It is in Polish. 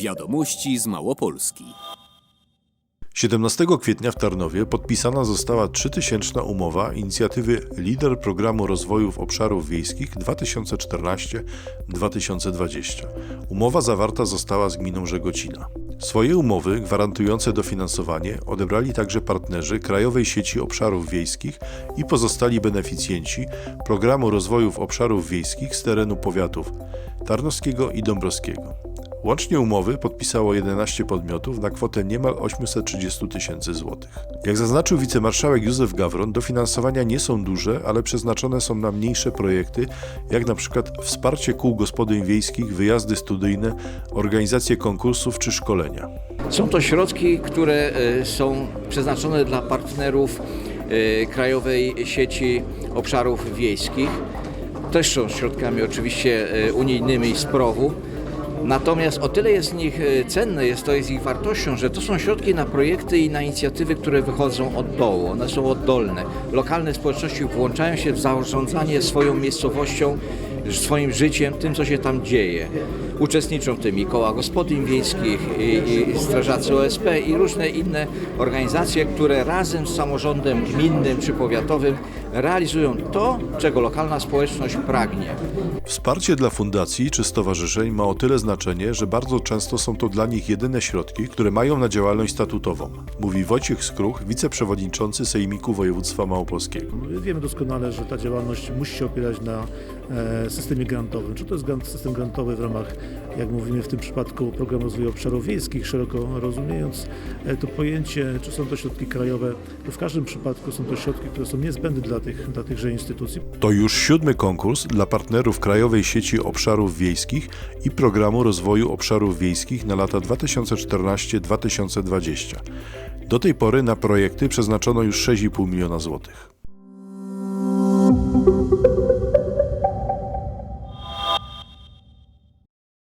Wiadomości z Małopolski. 17 kwietnia w Tarnowie podpisana została trzytysięczna umowa inicjatywy Lider Programu Rozwoju Obszarów Wiejskich 2014-2020. Umowa zawarta została z gminą Żegocina. Swoje umowy gwarantujące dofinansowanie odebrali także partnerzy Krajowej Sieci Obszarów Wiejskich i pozostali beneficjenci Programu Rozwoju Obszarów Wiejskich z terenu powiatów Tarnowskiego i Dąbrowskiego. Łącznie umowy podpisało 11 podmiotów na kwotę niemal 830 tysięcy złotych. Jak zaznaczył wicemarszałek Józef Gawron, dofinansowania nie są duże, ale przeznaczone są na mniejsze projekty, jak na przykład wsparcie kół gospodyń wiejskich, wyjazdy studyjne, organizację konkursów czy szkolenia. Są to środki, które e, są przeznaczone dla partnerów e, Krajowej Sieci Obszarów Wiejskich. Też są środkami oczywiście e, unijnymi z PROW-u. Natomiast o tyle jest z nich e, cenne, jest to jest ich wartością, że to są środki na projekty i na inicjatywy, które wychodzą od dołu. One są oddolne. Lokalne społeczności włączają się w zarządzanie swoją miejscowością, swoim życiem, tym co się tam dzieje. Uczestniczą w tym i koła gospodyń wiejskich, i, i strażacy OSP i różne inne organizacje, które razem z samorządem gminnym czy powiatowym realizują to, czego lokalna społeczność pragnie. Wsparcie dla fundacji czy stowarzyszeń ma o tyle znaczenie, że bardzo często są to dla nich jedyne środki, które mają na działalność statutową, mówi Wojciech Skruch, wiceprzewodniczący Sejmiku Województwa Małopolskiego. Wiemy doskonale, że ta działalność musi się opierać na e, systemie grantowym. Czy to jest system grantowy w ramach, jak mówimy w tym przypadku, Programu Rozwoju Obszarów Wiejskich, szeroko rozumiejąc e, to pojęcie, czy są to środki krajowe, to w każdym przypadku są to środki, które są niezbędne dla, tych, dla tychże instytucji. To już siódmy konkurs dla partnerów Krajowej Sieci Obszarów Wiejskich i Programu Rozwoju Obszarów Wiejskich na lata 2014-2020. Do tej pory na projekty przeznaczono już 6,5 miliona złotych.